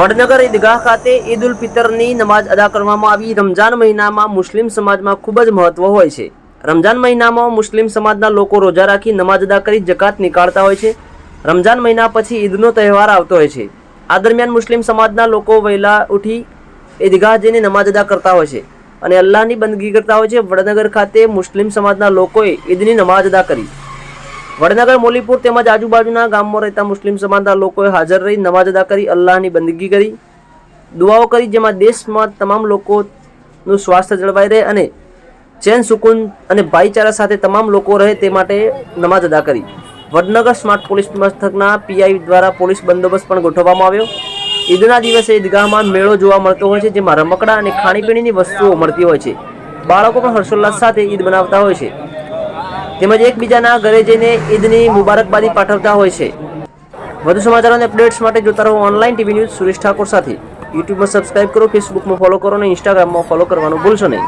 વડનગર ઈદગાહ ખાતે ઈદ ઉલ ફિતરની નમાઝ અદા કરવામાં આવી. રમજાન મહિનામાં મુસ્લિમ સમાજમાં ખૂબ જ મહત્વ હોય છે. રમજાન મહિનામાં મુસ્લિમ સમાજના લોકો રોજા રાખી નમાઝ અદા કરી જકાત નીકાળતા હોય છે. રમજાન મહિના પછી ઈદનો તહેવાર આવતો હોય છે. આ દરમિયાન મુસ્લિમ સમાજના લોકો વહેલા ઉઠી ઈદગાહ જઈને નમાઝ અદા કરતા હોય છે અને અલ્લાહની બંદગી કરતા હોય છે. વડનગર ખાતે મુસ્લિમ સમાજના લોકોએ ઈદની નમાઝ અદા કરી. વડનગર, મોલીપુર તેમજ આજુબાજુના ગામમાં રહેતા મુસ્લિમ સમાજના લોકોએ હાજર રહી નમાજ અદા કરી, અલ્લાહની બંદગી કરી, દુઆઓ કરી, જેમાં દેશમાં તમામ લોકોનું સ્વાસ્થ્ય જળવાઈ રહે અને ચેન, સુકૂન અને ભાઈચારા સાથે તમામ લોકો રહે તે માટે નમાજ અદા કરી. વડનગર સ્માર્ટ પોલીસ મથકના પીઆઈ દ્વારા પોલીસ બંદોબસ્ત પણ ગોઠવવામાં આવ્યો. ઈદના દિવસે ઈદગાહમાં મેળો જોવા મળતો હોય છે, જેમાં રમકડા અને ખાણીપીણીની વસ્તુઓ મળતી હોય છે. બાળકો પણ હર્ષોલ્લાસ સાથે ઈદ મનાવતા હોય છે. તેમજ એકબીજાના ઘરે જઈને ઈદની મુબારકબાદી પાઠવતા હોય છે. વધુ સમાચારો અને અપડેટ્સ માટે જોતા રહો online TV news Suresh Thakor સાથે. યુટ્યુબમાં સબસ્ક્રાઇબ કરો ફેસબુકમાં ફોલો કરો અને ઇન્સ્ટાગ્રામમાં ફોલો કરવાનું ભૂલશો નહીં.